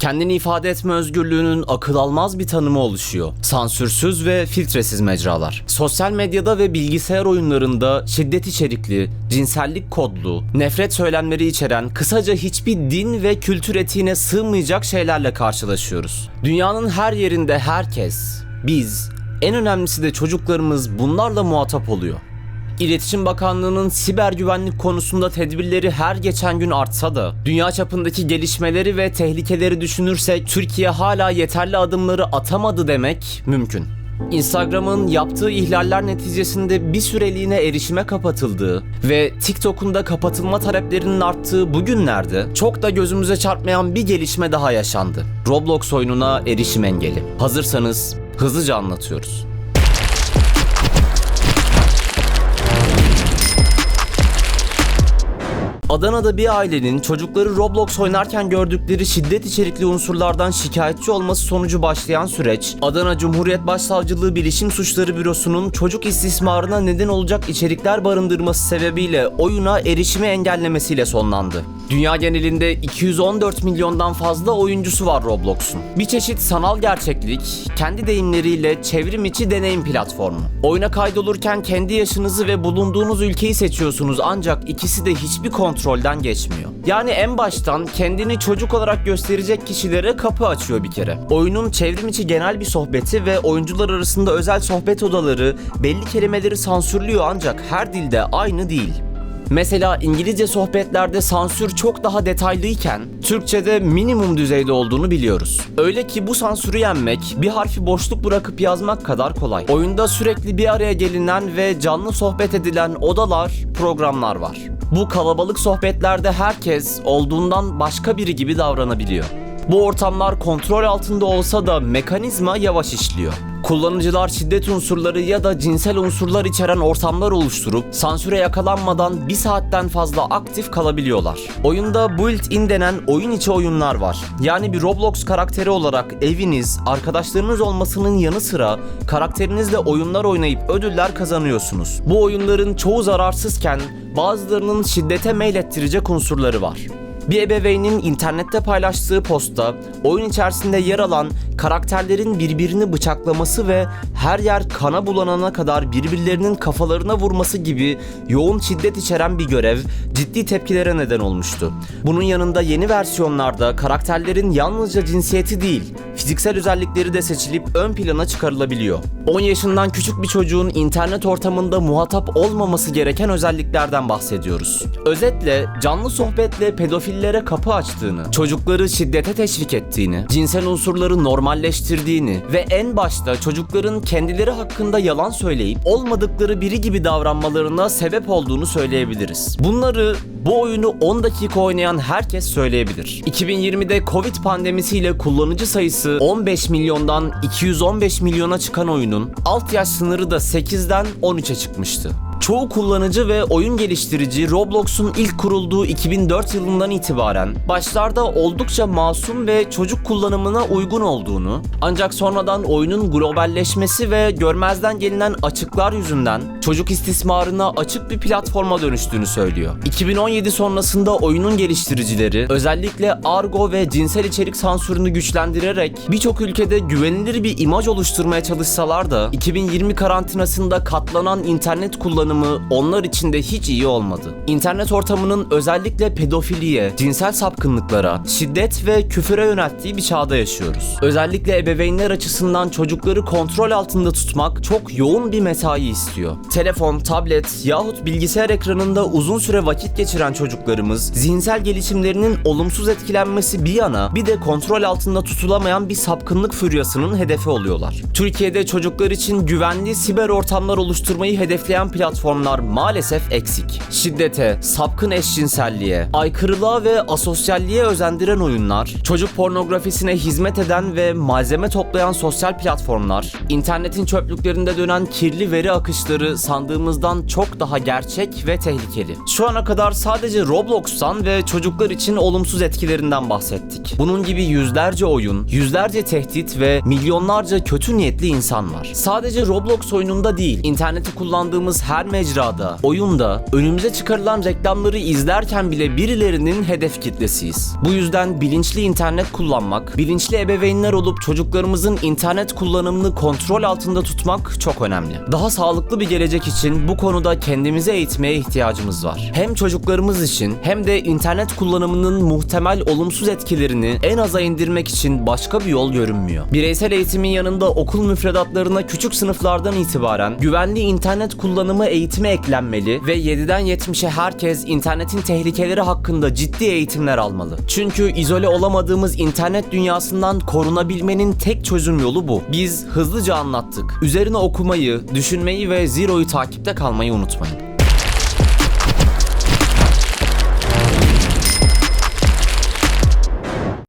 Kendini ifade etme özgürlüğünün akıl almaz bir tanımı oluşuyor. Sansürsüz ve filtresiz mecralar. Sosyal medyada ve bilgisayar oyunlarında şiddet içerikli, cinsellik kodlu, nefret söylemleri içeren, kısaca hiçbir din ve kültür etiğine sığmayacak şeylerle karşılaşıyoruz. Dünyanın her yerinde herkes, biz, en önemlisi de çocuklarımız bunlarla muhatap oluyor. İletişim Bakanlığı'nın siber güvenlik konusunda tedbirleri her geçen gün artsa da dünya çapındaki gelişmeleri ve tehlikeleri düşünürsek Türkiye hala yeterli adımları atamadı demek mümkün. Instagram'ın yaptığı ihlaller neticesinde bir süreliğine erişime kapatıldığı ve TikTok'un da kapatılma taleplerinin arttığı bu günlerde çok da gözümüze çarpmayan bir gelişme daha yaşandı. Roblox oyununa erişim engeli. Hazırsanız hızlıca anlatıyoruz. Adana'da bir ailenin çocukları Roblox oynarken gördükleri şiddet içerikli unsurlardan şikayetçi olması sonucu başlayan süreç, Adana Cumhuriyet Başsavcılığı Bilişim Suçları Bürosu'nun çocuk istismarına neden olacak içerikler barındırması sebebiyle oyuna erişimi engellemesiyle sonlandı. Dünya genelinde 214 milyondan fazla oyuncusu var Roblox'un. Bir çeşit sanal gerçeklik, kendi deyimleriyle çevrim içi deneyim platformu. Oyuna kaydolurken kendi yaşınızı ve bulunduğunuz ülkeyi seçiyorsunuz ancak ikisi de hiçbir kontrolden geçmiyor. Yani en baştan kendini çocuk olarak gösterecek kişilere kapı açıyor bir kere. Oyunun çevrim içi genel bir sohbeti ve oyuncular arasında özel sohbet odaları belli kelimeleri sansürlüyor ancak her dilde aynı değil. Mesela İngilizce sohbetlerde sansür çok daha detaylıyken Türkçe'de minimum düzeyde olduğunu biliyoruz. Öyle ki bu sansürü yenmek bir harfi boşluk bırakıp yazmak kadar kolay. Oyunda sürekli bir araya gelinen ve canlı sohbet edilen odalar, programlar var. Bu kalabalık sohbetlerde herkes olduğundan başka biri gibi davranabiliyor. Bu ortamlar kontrol altında olsa da mekanizma yavaş işliyor. Kullanıcılar şiddet unsurları ya da cinsel unsurlar içeren ortamlar oluşturup sansüre yakalanmadan bir saatten fazla aktif kalabiliyorlar. Oyunda built-in denen oyun içi oyunlar var. Yani bir Roblox karakteri olarak eviniz, arkadaşlarınız olmasının yanı sıra karakterinizle oyunlar oynayıp ödüller kazanıyorsunuz. Bu oyunların çoğu zararsızken bazılarının şiddete meylettirecek unsurları var. Bir ebeveynin internette paylaştığı postta oyun içerisinde yer alan karakterlerin birbirini bıçaklaması ve her yer kana bulanana kadar birbirlerinin kafalarına vurması gibi yoğun şiddet içeren bir görev ciddi tepkilere neden olmuştu. Bunun yanında yeni versiyonlarda karakterlerin yalnızca cinsiyeti değil, fiziksel özellikleri de seçilip ön plana çıkarılabiliyor. 10 yaşından küçük bir çocuğun internet ortamında muhatap olmaması gereken özelliklerden bahsediyoruz. Özetle canlı sohbetle pedofillere kapı açtığını, çocukları şiddete teşvik ettiğini, cinsel unsurları normalleştirdiğini ve en başta çocukların kendileri hakkında yalan söyleyip olmadıkları biri gibi davranmalarına sebep olduğunu söyleyebiliriz. Bunları bu oyunu 10 dakika oynayan herkes söyleyebilir. 2020'de Covid pandemisiyle kullanıcı sayısı 15 milyondan 215 milyona çıkan oyunun alt yaş sınırı da 8'den 13'e çıkmıştı. Çoğu kullanıcı ve oyun geliştirici Roblox'un ilk kurulduğu 2004 yılından itibaren başlarda oldukça masum ve çocuk kullanımına uygun olduğunu ancak sonradan oyunun globalleşmesi ve görmezden gelinen açıklar yüzünden çocuk istismarına açık bir platforma dönüştüğünü söylüyor. 2017 sonrasında oyunun geliştiricileri özellikle argo ve cinsel içerik sansürünü güçlendirerek birçok ülkede güvenilir bir imaj oluşturmaya çalışsalar da 2020 karantinasında katlanan internet kullanımı onlar için de hiç iyi olmadı. İnternet ortamının özellikle pedofiliye, cinsel sapkınlıklara, şiddet ve küfüre yönelttiği bir çağda yaşıyoruz. Özellikle ebeveynler açısından çocukları kontrol altında tutmak çok yoğun bir mesai istiyor. Telefon, tablet yahut bilgisayar ekranında uzun süre vakit geçiren çocuklarımız zihinsel gelişimlerinin olumsuz etkilenmesi bir yana bir de kontrol altında tutulamayan bir sapkınlık füryasının hedefi oluyorlar. Türkiye'de çocuklar için güvenli siber ortamlar oluşturmayı hedefleyen platformlar maalesef eksik. Şiddete, sapkın eşcinselliğe, aykırılığa ve asosyalliğe özendiren oyunlar, çocuk pornografisine hizmet eden ve malzeme toplayan sosyal platformlar, internetin çöplüklerinde dönen kirli veri akışları sandığımızdan çok daha gerçek ve tehlikeli. Şu ana kadar sadece Roblox'tan ve çocuklar için olumsuz etkilerinden bahsettik. Bunun gibi yüzlerce oyun, yüzlerce tehdit ve milyonlarca kötü niyetli insan var. Sadece Roblox oyununda değil, interneti kullandığımız her mecrada, oyunda, önümüze çıkarılan reklamları izlerken bile birilerinin hedef kitlesiyiz. Bu yüzden bilinçli internet kullanmak, bilinçli ebeveynler olup çocuklarımızın internet kullanımını kontrol altında tutmak çok önemli. Daha sağlıklı bir gelecek için bu konuda kendimizi eğitmeye ihtiyacımız var. Hem çocuklarımız için hem de internet kullanımının muhtemel olumsuz etkilerini en aza indirmek için başka bir yol görünmüyor. Bireysel eğitimin yanında okul müfredatlarına küçük sınıflardan itibaren güvenli internet kullanımı eğitimi eklenmeli ve 7'den 70'e herkes internetin tehlikeleri hakkında ciddi eğitimler almalı. Çünkü izole olamadığımız internet dünyasından korunabilmenin tek çözüm yolu bu. Biz hızlıca anlattık. Üzerine okumayı, düşünmeyi ve Zero'yu takipte kalmayı unutmayın.